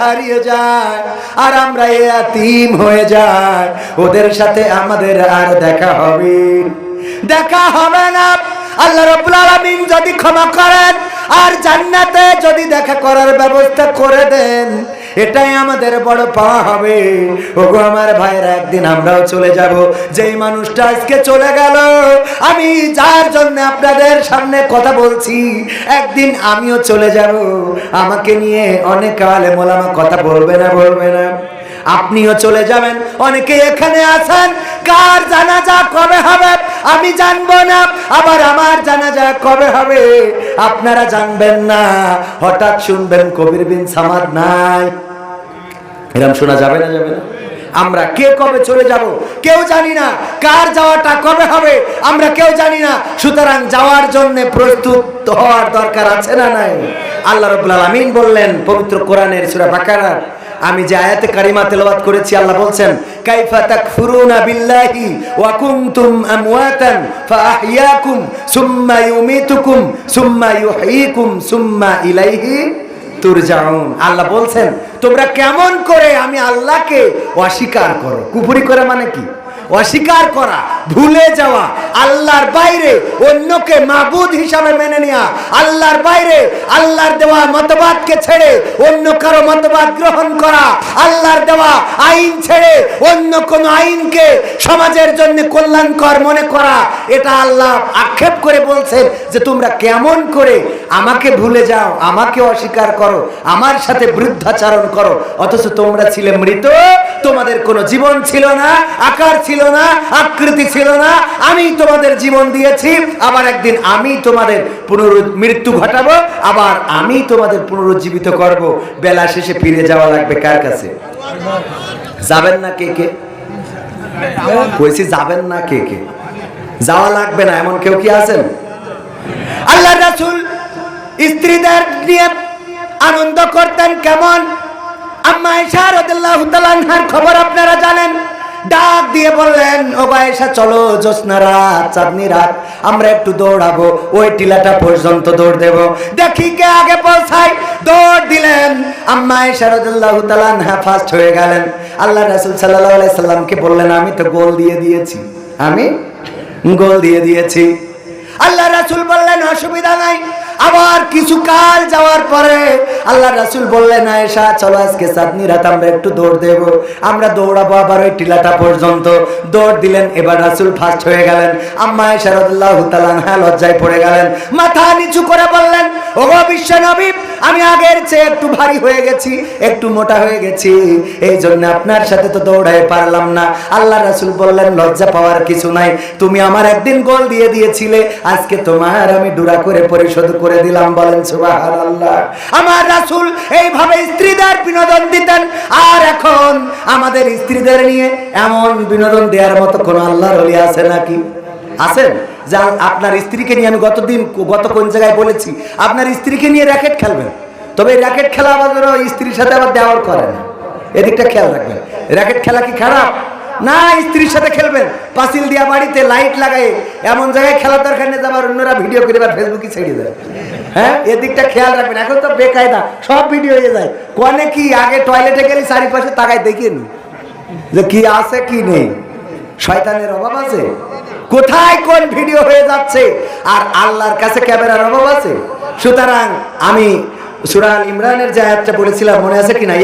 হারিয়ে যায়, আর আমরা এতিম হয়ে যায় ওদের সাথে আমাদের আর দেখা হবে দেখা হবে না। আল্লাহ রাব্বুল আলামিন যদি ক্ষমা করেন, আর জান্নাতে যদি দেখা করার ব্যবস্থা করে দেন এটাই আমাদের বড় পাওয়া হবে। ওগো আমার ভাইরা একদিন আমরাও চলে যাব। যেই মানুষটা আজকে চলে গেল, আমি যার জন্য আপনাদের সামনে কথা বলছি, একদিন আমিও চলে যাব। আমাকে নিয়ে অনেক আলে মোলামা কথা বলবে না বলবে না। আপনিও চলে যাবেন, অনেকে এখানে আছেন, কার জানাজা কবে হবে, আমি জানব না, আবার আমার জানাজা কবে হবে, আপনারা জানবেন না। হঠাৎ শুনবেন কবির বিন সামাদ নাই। এরম শোনা যাবে না? যাবে না আমরা কে কবে চলে যাব? কেউ জানি না। কার যাওয়াটা কবে হবে? আমরা কেউ জানি না। সুতরাং যাওয়ার জন্য প্রস্তুত হওয়ার দরকার আছে না নাই? আল্লাহ রাব্বুল আলামিন বললেন, পবিত্র কোরআনের সূরা বাকারা। আমি যে আয়াতে কারিমা তেলাওয়াত করেছি, আল্লাহ বলছেন, কাইফা তাকফুরুনা বিল্লাহি ওয়া কুনতুম আমওয়াতান ফাআহইয়াকুম সুম্মা ইউমিতুকুম সুম্মা ইউহয়িকুম সুম্মা ইলাইহি তুরজাউন। আল্লাহ বলছেন তোমরা কেমন করে আমি আল্লাহকে অস্বীকার করো? কুপুরি করে মানে কি? অস্বীকার করা, ভুলে যাওয়া, আল্লাহর বাইরে অন্যকে মাবুদ হিসাবে মেনে নেওয়া আল্লাহর বাইরে আল্লাহর দেওয়া মতবাদকে ছেড়ে অন্য কারও মতবাদ গ্রহণ করা, আল্লাহর দেওয়া আইন ছেড়ে অন্য কোনো আইনকে সমাজের জন্য কল্যাণকর মনে করা, এটা আল্লাহ আক্ষেপ করে বলছেন যে তোমরা কেমন করে আমাকে ভুলে যাও, আমাকে অস্বীকার করো, আমার সাথে বৃদ্ধাচারণ করো, অথচ তোমরা ছিলে মৃত, তোমাদের কোনো জীবন ছিল না, আকার ছিল না, আকৃতি ছিল না, আমি তোমাদের জীবন দিয়েছি, আবার একদিন আমি তোমাদের পুনর মৃত্যু ঘটাবো, আবার আমি তোমাদের পুনরুজ্জীবিত করব। বেলা শেষে ফিরে যাওয়া লাগবে কার কাছে? যাবেন না কে কে? কইছি যাবেন না কে কে? যাওয়া লাগবে না, এমন কেউ কি আছেন? আল্লাহ রাসূল স্ত্রীদের নিয়ে আনন্দ করতেন কেমন? আম্মা আনহার খবর আপনারা জানেন? ডাক দিয়ে বললেন, ও বাইশা চলো জ্যোৎস্না রাত চাঁদনি রাত, আমরা একটু দৌড়াবো, ওই টিলাটা পর্যন্ত দৌড় দেব। দেখি কে আগে পৌঁছায়, দৌড় দিলেন। আম্মা তাআলা আনহা ফার্স্ট হয়ে গেলেন। আল্লাহ রাসূল সাল্লাহ সাল্লামকে বললেন, আমি তো গোল দিয়ে দিয়েছি, আমি গোল দিয়ে দিয়েছি। আল্লাহ রাসুল বললেন, অসুবিধা নাই আবার কিছু কাল যাওয়ার পরে আল্লাহ রাসুল বললেন, আয়েশা, চলো আজকে চাঁদনি রাত, আমরা একটু দৌড় দেব। আমরা দৌড়াবো আবার ওই টিলাটা পর্যন্ত। দৌড় দিলেন, এবার রাসুল ফার্স্ট হয়ে গেলেন। আম্মা আয়েশা রাদিয়াল্লাহু তাআলা হ্যাঁ লজ্জায় পড়ে গেলেন। মাথা নিচু করে বললেন, ওগো বিশ্ব নবী আমি আগের চেয়ে একটু ভারী হয়ে গেছি, একটু মোটা হয়ে গেছি। এই জন্য আপনার সাথে তো দৌড়াই পারলাম না। আল্লাহ রাসূল বললেন, লজ্জা পাওয়ার কিছু নাই। তুমি আমার একদিন গোল দিয়ে দিয়েছিলে। আজকে তোমার আমি ডুরা করে পরিশোধ করে দিলাম। বলেন, সুবহানাল্লাহ। আমার রাসূল এইভাবে স্ত্রীদের বিনোদন দিতেন। আর এখন আমাদের স্ত্রীদের নিয়ে এমন বিনোদন দেওয়ার মতো কোনো আল্লাহর ওলি আছে নাকি? আছেন যা আপনার স্ত্রীকে নিয়ে আমি গতদিন গত কোন জায়গায় বলেছি, আপনার স্ত্রীকে নিয়ে র্যাকেট খেলবেন। তবে এই র্যাকেট খেলা আমাদের স্ত্রীর সাথে আবার দেওয়ার করে না। এদিকটা খেয়াল রাখবেন। র্যাকেট খেলা কি খারাপ? না, স্ত্রীর সাথে খেলবেন। পাঁচিল দিয়া বাড়িতে লাইট লাগাই এমন জায়গায় খেলার দরকার নেই যে আবার অন্যরা ভিডিও করে বা ফেসবুকে ছেড়ে দেয়। হ্যাঁ? এদিকটা খেয়াল রাখবেন। এখন তো বেকায়দা, সব ভিডিও হয়ে যায়। কনে কি আগে টয়লেটে গেলে চারিপাশে তাকায় দেখিয়ে যে কি আছে, কি নেই? শয়তানের অভাব আছে? কোথায় কোন ভিডিও হয়ে যাচ্ছে? আর আল্লাহর কাছে ক্যামেরার অভাব আছে? সুতরাং আমি সুরাল ইমরানের যে আয়াতটা বলেছিলাম, মনে আছে কিনা?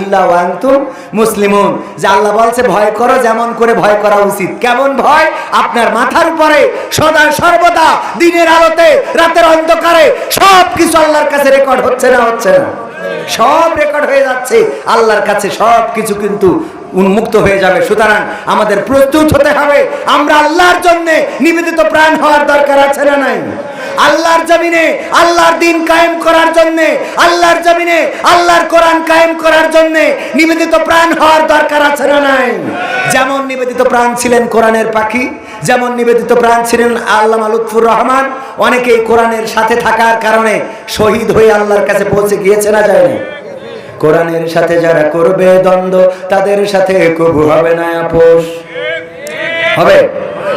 ইল্লা ওয়া আনতুম মুসলিমুন। যে আল্লাহ বলছে, ভয় করো, যেমন করে ভয় করা উচিত। কেমন ভয়? আপনার মাথার উপরে সদা সর্বদা দিনের আলোতে, রাতের অন্ধকারে সব কিছু আল্লাহর কাছে রেকর্ড হচ্ছে না হচ্ছে না। সব রেকর্ড হয়ে যাচ্ছে। আল্লাহর কাছে সব কিছু কিন্তু উন্মুক্ত হয়ে যাবে। সুতরাং আমাদের প্রস্তুত হতে হবে। আমরা আল্লাহর জন্য নিবেদিত প্রাণ হওয়ার দরকার আছে না নাই? আল্লাহর জমিনে আল্লাহর দিন কায়েম করার জন্য, আল্লাহর জমিনে আল্লাহর কোরআন কায়েম করার জন্য নিবেদিত প্রাণ হওয়ার দরকার আছে না নাই? যেমন নিবেদিত প্রাণ ছিলেন কোরআনের পাখি, যেমন নিবেদিত প্রাণ ছিলেন আল্লামা লুৎফুর রহমান, অনেকেই কোরআনের সাথে থাকার কারণে শহীদ হয়ে আল্লাহর কাছে পৌঁছে গিয়েছে না যায়নি? কোরআনের সাথে যারা করবে দ্বন্দ্ব, তাদের সাথে কবু হবে না আপোষ। হবে?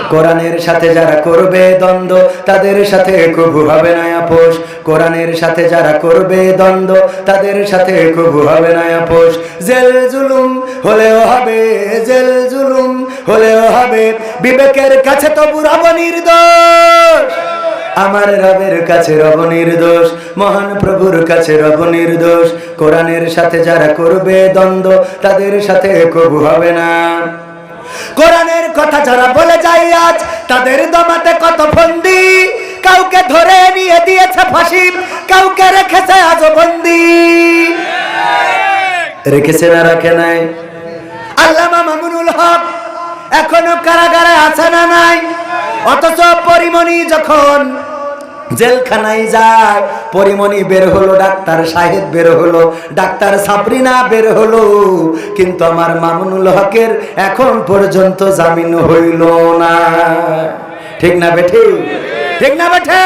কোরআনের সাথে যারা করবে দ্বন্দ্ব, তাদের সাথে কবু হবে না আপোষ। কোরআনের সাথে যারা করবে দ্বন্দ্ব, তাদের সাথে কবু হবে না আপোষ। জেল জুলুম হলেও হবে, জেল জুলুম হলেও হবে। বিবেকের কাছে তো বুড়াব নির্দোষ আমার রবের কাছে রব নির্দোষ, মহান প্রভুর কাছে রব নির্দোষ। কোরআনের সাথে যারা করবে দ্বন্দ্ব, তাদের সাথে কবু হবে না। কোরআনের কথা যারা বলে যায় আজ, তাদের দমাতে কত ফন্দি? কাউকে ধরে নিয়ে দিয়েছে ফাঁসি, কাউকে রেখেছে আজ বন্দি। রেখেছে না, রাখে নাই। আল্লামা মামুনুল হক এখনও কারাগারে আছে না নাই? অথচ পরিমণি যখন জেলখানায় যায়, পরিমণি বের হলো, ডাক্তার সাহেব বের হলো, ডাক্তার সাবরিনা বের হলো। কিন্তু আমার মামুনুল হকের এখন পর্যন্ত জামিন হইল না। ঠিক না বেঠে? ঠিক না বেঠে?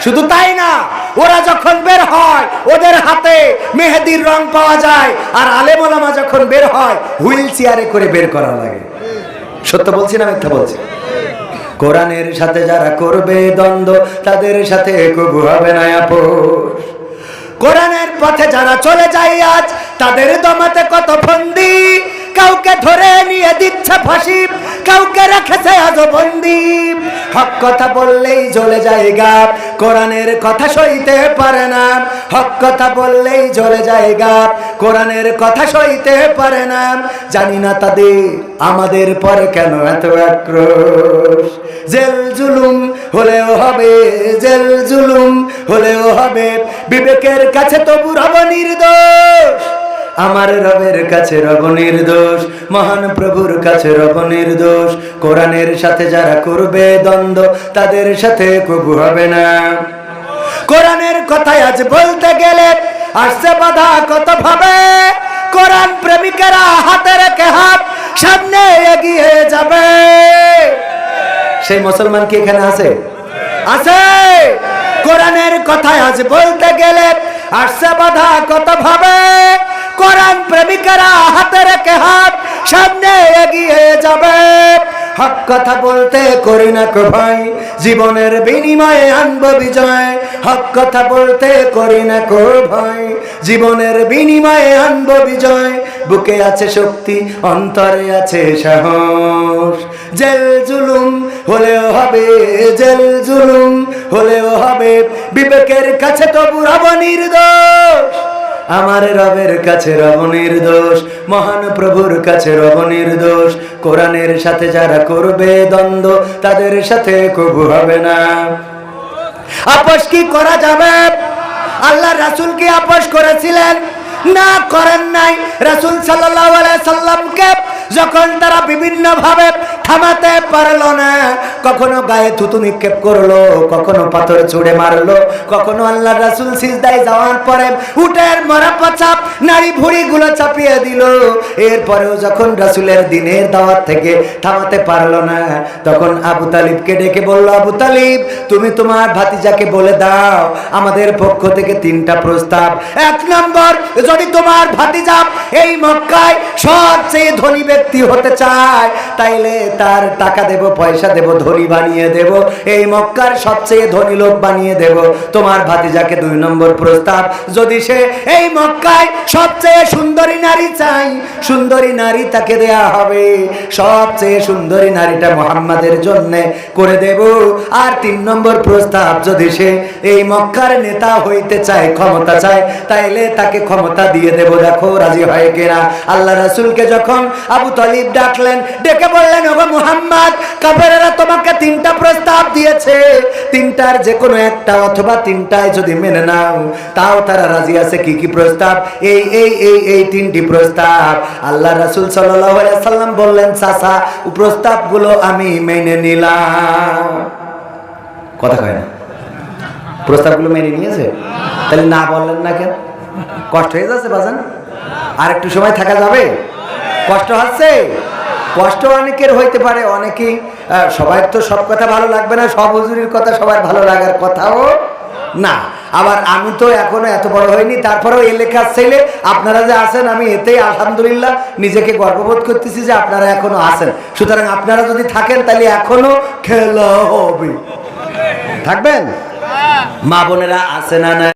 শুধু তাই না, ওরা যখন বের হয়, ওদের হাতে মেহেদির রং পাওয়া যায়, আর আলেমোলামা যখন বের হয়, হুইল চেয়ারে করে বের করা লাগে। সত্য বলছি না মিথ্যা বলছি? কোরআনের সাথে যারা করবে দ্বন্দ্ব, তাদের সাথে কবু হবে না আপোষ কোরআনের পথে যারা চলে যায় আজ, তাদের দমাতে কত ফন্দি? কাউকে ধরে নিয়ে দিচ্ছে ফাঁসি, কাউকে রেখেছে আজ বন্দি। হক কথা বললেই জ্বলে যায় গাপ কোরআনের কথা সইতে পারে না। হক কথা বললেই জ্বলে যায় গাপ কোরআনের কথা সইতে পারে না। জানি না তাদের আমাদের পরে কেন এত আক্রোশ। জেল জুলুম হলেও হবে, জেল জুলুম হলেও হবে। বিবেকের কাছে তবু রব নির্দোষ। আমার রবের কাছে রব নির্দোষ, মহান প্রভুর কাছে রব নির্দোষ। কোরআনের সাথে যারা করবে দ্বন্দ্ব, তাদের সাথে কবু হবে না। কোরআনের কথাই আজ বলতে গেলে আসছে বাধা কত ভাবে? কোরআন প্রেমিকেরা হাতে রেখে হাত সামনে এগিয়ে যাবে। সেই মুসলমান কি এখানে আছে? আছে। কোরআনের কথায় আজ বলতে গেলে আসছে বাধা কত ভাবে? কোরআন প্রেমিকেরা হাতে রেখে হাত সামনে এগিয়ে যাবে। হক কথা বলতে করি না কো ভাই, জীবনের বিনিময়ে আনব বিজয়। হক কথা বলতে করি না কো ভাই, জীবনের বিনিময়ে আনব বিজয়। বুকে আছে শক্তি, অন্তরে আছে সাহস। জেল জুলুম হলেও হবে, জেল জুলুম হলেও হবে। বিবেকের কাছে তো বুড়াবো নির্দোষ। আমার রবের কাছে রব নির্দোষ, মহান প্রভুর কাছে রব নির্দোষ। কোরআনের সাথে যারা করবে দ্বন্দ্ব, তাদের সাথে কবু হবে না। আপোষ কি করা যাবে? আল্লাহ রাসূল কি আপোষ করেছিলেন। না, করেন নাই। রাসূল আলাইহি সাল্লামকে যখন তারা বিভিন্ন ভাবে থামাতে পারল না। কখনো গায়ে থুতু নিক্ষেপ করল, কখনো পাথর ছুঁড়ে মারলো, কখনো আল্লাহ রাসূল সিজদায় যাওয়ার পরে উটের মরা পচাপ নারী ভুড়ি গুলো চাপিয়ে দিল। এরপরেও যখন রাসূলের দিনের দাওয়াত থেকে থামাতে পারল না, তখন আবু তালিবকে ডেকে বলল, আবু তালিব, তুমি তোমার ভাতিজাকে বলে দাও, আমাদের পক্ষ থেকে তিনটা প্রস্তাব। এক নম্বর, যদি তোমার ভাতিজা এই মক্কায় সবচেয়ে ধনী ব্যক্তি হতে চায়, তাইলে তার টাকা দেব, পয়সা দেব, ধনী বানিয়ে দেব, এই মক্কার সবচেয়ে ধনী লোক বানিয়ে দেব। তোমার ভাতিজাকে দুই নম্বর প্রস্তাব, যদি সে এই মক্কায় সবচেয়ে সুন্দরী নারী চাই সুন্দরী নারী তাকে দেয়া হবে। সবচেয়ে সুন্দরী নারীটা মোহাম্মদের জন্য করে দেব। আর তিন নম্বর প্রস্তাব, যদি সে এই মক্কার নেতা হইতে চায়, ক্ষমতা চায়, তাইলে তাকে ক্ষমতা দিয়ে দেব। দেখো, রাজি হয় কিনা? আল্লাহ রাসূলকে যখন আবু তালিব ডাকলেন, ডেকে বললেন, ওগো মুহাম্মদ, কাফেরেরা তোমাকে তিনটা প্রস্তাব দিয়েছে। তিনটার যে কোনো একটা অথবা তিনটায় যদি মেনে নাও, তাও তারা রাজি আছে কি কি প্রস্তাব? এই এই এই এই তিনটি প্রস্তাব। আল্লাহ রাসূল সাল্লাম বললেন, চাচা প্রস্তাবগুলো আমি মেনে নিলাম। কথা কয় না। প্রস্তাবগুলো মেনে নিয়েছে? তাহলে না বললেন না কেন? কষ্ট হয়ে যাচ্ছে বাজান। আর একটু সময় থাকা যাবে? কষ্ট হচ্ছে? কষ্ট অনেকের হইতে পারে অনেকেই সবার তো সব কথা ভালো লাগবে না সব হুজুরির কথা সবার ভালো লাগার কথাও না। আবার আমি তো এখনও এত বড় হয়নি তারপরেও এলাকার ছেলে আপনারা যে আছেন আমি এতেই আলহামদুলিল্লাহ নিজেকে গর্ববোধ করতেছি যে আপনারা এখনও আছেন। সুতরাং আপনারা যদি থাকেন তাহলে এখনও খেলা হবে। থাকবেন? মা বোনেরা আছে না না